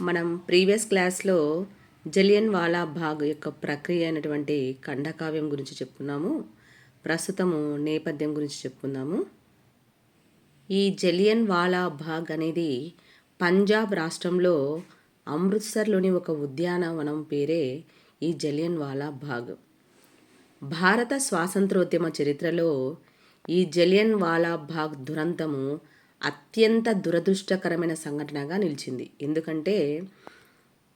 మనం ప్రీవియస్ క్లాస్లో జలియన్ వాలా బాగ్ యొక్క ప్రక్రియ అయినటువంటి ఖండకావ్యం గురించి చెప్పుకున్నాము. ప్రస్తుతము నేపథ్యం గురించి చెప్పుకుందాము. ఈ జలియన్ వాలా బాగ్ అనేది పంజాబ్ రాష్ట్రంలో అమృత్సర్లోని ఒక ఉద్యానవనం పేరే ఈ జలియన్ వాలా బాగ్ భారత స్వాతంత్రోద్యమ చరిత్రలో ఈ జలియన్ వాలా బాగ్ దురంతము అత్యంత దురదృష్టకరమైన సంఘటనగా నిలిచింది. ఎందుకంటే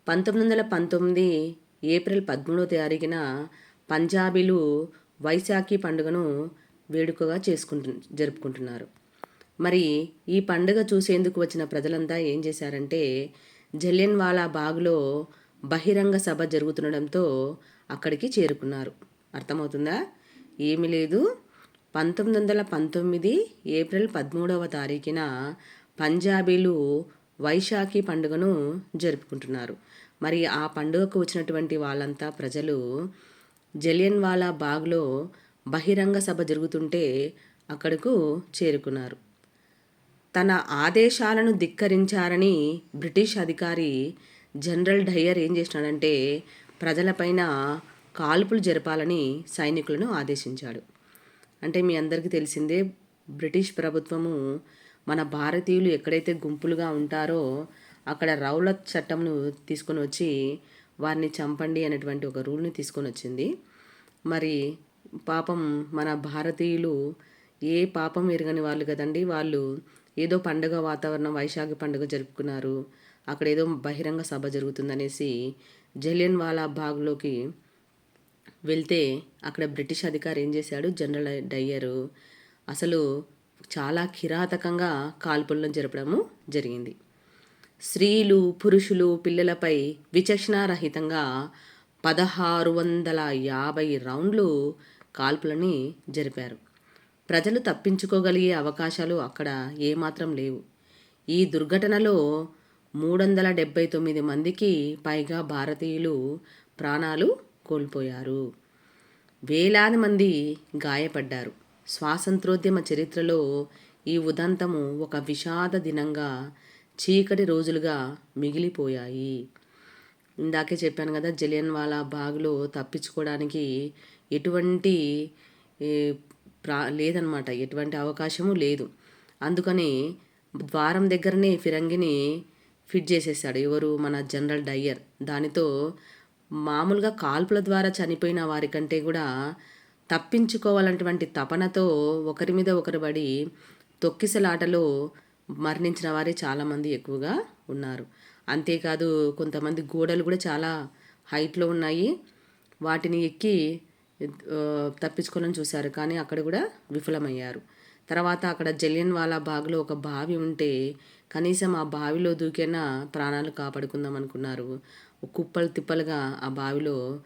పంతొమ్మిది వందల పంతొమ్మిది ఏప్రిల్ పదమూడవ తారీఖున పంజాబీలు వైశాఖి పండుగను వేడుకగా చేసుకుంటు జరుపుకుంటున్నారు. మరి ఈ పండుగ చూసేందుకు వచ్చిన ప్రజలంతా ఏం చేశారంటే జలియన్ బాగ్లో బహిరంగ సభ జరుగుతుండడంతో అక్కడికి చేరుకున్నారు. అర్థమవుతుందా? ఏమీ లేదు. పంతొమ్మిది వందల పంతొమ్మిది ఏప్రిల్ పదమూడవ తారీఖున పంజాబీలు వైశాఖి పండుగను జరుపుకుంటున్నారు. మరి ఆ పండుగకు వచ్చినటువంటి వాళ్ళంతా ప్రజలు జలియన్వాలా బాగ్లో బహిరంగ సభ జరుగుతుంటే అక్కడకు చేరుకున్నారు. తన ఆదేశాలను ధిక్కరించారని బ్రిటిష్ అధికారి జనరల్ డయ్యర్ ఏం చేసినాడంటే ప్రజలపైన కాల్పులు జరపాలని సైనికులను ఆదేశించాడు. అంటే మీ అందరికీ తెలిసిందే బ్రిటిష్ ప్రభుత్వము మన భారతీయులు ఎక్కడైతే గుంపులుగా ఉంటారో అక్కడ రౌలత్ చట్టంను తీసుకొని వచ్చి వారిని చంపండి అనేటువంటి ఒక రూల్ని తీసుకొని వచ్చింది. మరి పాపం మన భారతీయులు ఏ పాపం ఎరగని వాళ్ళు కదండి వాళ్ళు ఏదో పండుగ వాతావరణం వైశాఖ పండుగ జరుపుకున్నారు అక్కడ ఏదో బహిరంగ సభ జరుగుతుందనేసి జలియన్ వాలా బాగ్లోకి వెళ్తే అక్కడ బ్రిటిష్ అధికారి ఏం చేశాడు? General Dyer. అసలు చాలా కిరాతకంగా కాల్పులను జరపడము జరిగింది. స్త్రీలు పురుషులు పిల్లలపై విచక్షణారహితంగా పదహారు వందల యాభై రౌండ్లు కాల్పులని జరిపారు. ప్రజలు తప్పించుకోగలిగే అవకాశాలు అక్కడ ఏమాత్రం లేవు. ఈ దుర్ఘటనలో మూడు వందల డెబ్బై తొమ్మిది మందికి పైగా భారతీయులు ప్రాణాలు కోల్పోయారు. వేలాది మంది గాయపడ్డారు. స్వాతంత్రోద్యమ చరిత్రలో ఈ ఉదంతము ఒక విషాద దినంగా చీకటి రోజులుగా మిగిలిపోయాయి. ఇందాకే చెప్పాను కదా జలియన్ వాలా బాగ్లో తప్పించుకోవడానికి ఎటువంటి ప్రా లేదనమాట ఎటువంటి అవకాశము లేదు. అందుకని ద్వారం దగ్గరనే ఫిరంగిని ఫిట్ చేసేసాడు ఎవరు? మన జనరల్ డయ్యర్. దానితో మామూలుగా కాల్పుల ద్వారా చనిపోయిన వారికంటే కూడా తప్పించుకోవాలన్నటువంటి తపనతో ఒకరి మీద ఒకరు పడి తొక్కిసలాటలో మరణించిన వారే చాలామంది ఎక్కువగా ఉన్నారు. అంతేకాదు కొంతమంది గోడలు కూడా చాలా హైట్లో ఉన్నాయి. వాటిని ఎక్కి తప్పించుకోవాలని చూశారు. కానీ అక్కడ కూడా విఫలమయ్యారు. తర్వాత అక్కడ జలియన్ వాలా బాగ్లో ఒక బావి ఉంటే కనీసం ఆ బావిలో దూకైనా ప్రాణాలు కాపాడుకుందాం అనుకున్నారు. కుప్పలు తిప్పలుగా ఆ బావిలో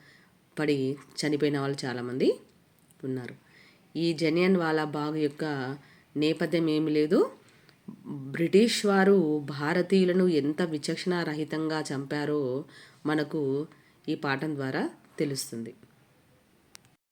పడి చనిపోయిన వాళ్ళు చాలామంది ఉన్నారు. ఈ జనియన్ వాలా బాగ్ యొక్క నేపథ్యం ఏమి లేదు. బ్రిటిష్ వారు భారతీయులను ఎంత విచక్షణ రహితంగా చంపారో మనకు ఈ పాఠం ద్వారా తెలుస్తుంది.